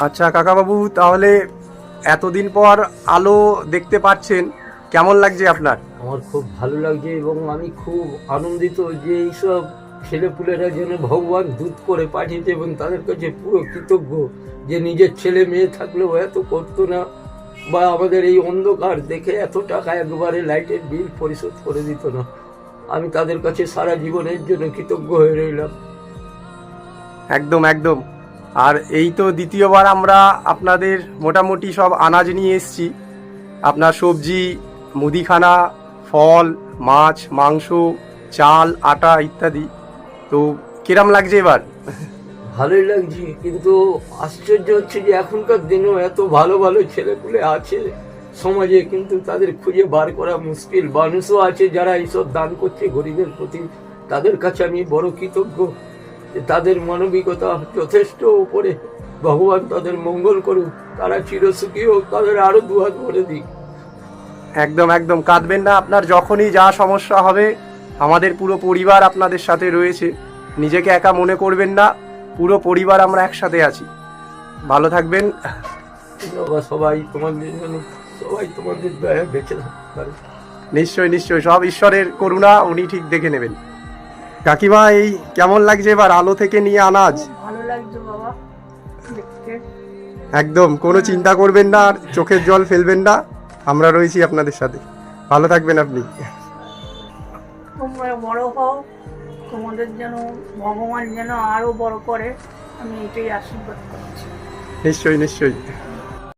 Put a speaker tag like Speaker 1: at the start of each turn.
Speaker 1: আচ্ছা কাকাবাবু তাহলে এতদিন পর আলো দেখতে পাচ্ছেন। কেমন লাগছে আপনার?
Speaker 2: আমার খুব ভালো লাগছে এবং আমি খুব আনন্দিত যে এইসব ছেলেপুলেরা যেন ভগবান দুধ করে পাঠিয়েছে এবং তাদের কাছে পুরো কৃতজ্ঞ যে নিজের ছেলে মেয়ে থাকলেও এত করতো না বা আমাদের এই অন্ধকার দেখে এত টাকা একবারে লাইটের বিল পরিশোধ করে দিত না। আমি তাদের কাছে সারা জীবনের জন্য কৃতজ্ঞ হয়ে রইলাম।
Speaker 1: একদম একদম। আর এই তো দ্বিতীয়বার আমরা আপনাদের মোটামুটি সব আনাজ নিয়ে এসেছি। আপনার সবজি, মুদিখানা, ফল, মাছ, মাংস, চাল, আটা ইত্যাদি। তো কিরাম লাগছে এবার?
Speaker 2: ভালোই লাগছে, কিন্তু আশ্চর্য হচ্ছে যে এখনকার দিনেও এত ভালো ভালো ছেলেপুলে আছে সমাজে, কিন্তু তাদের খুঁজে বার করা মুশকিল। মানুষও আছে যারা এইসব দান করছে, গরিবের প্রতি। তাদের কাছে আমি বড় কৃতজ্ঞ। তাদের মানবিকতা যথেষ্ট উপরে। ভগবান তাদের মঙ্গল করুক তারা চিরসুখী হোক তাদের আরও দুহাত ভরে দিক।
Speaker 1: একদম একদম। কাঁদবেন না আপনার যখনই যা সমস্যা হবে আমাদের পুরো পরিবার আপনাদের সাথে রয়েছে। নিজেকে একা মনে করবেন না পুরো পরিবার আমরা একসাথে আছি। ভালো থাকবেন।
Speaker 2: সবাই তোমাদের সবাই তোমাদের বেঁচে থাকতে পারে
Speaker 1: নিশ্চয়ই নিশ্চয়ই সব ঈশ্বরের করুণা উনি ঠিক দেখে নেবেন। কাকিমা এই কেমন লাগছে এবার আলো থেকে নিয়ে আনাজ?
Speaker 3: ভালো লাগছে বাবা দেখতে।
Speaker 1: একদম কোনো চিন্তা করবেন না আর চোখের জল ফেলবেন না। আমরা রয়েছি আপনাদের সাথে। ভালো থাকবেন আপনি।
Speaker 3: তোমরা বড় হও তোমাদের যেন ভগবান যেন আরও বড় করে। আমি এটাই আশীর্বাদ করছি।
Speaker 1: নিশ্চয়ই নিশ্চয়ই।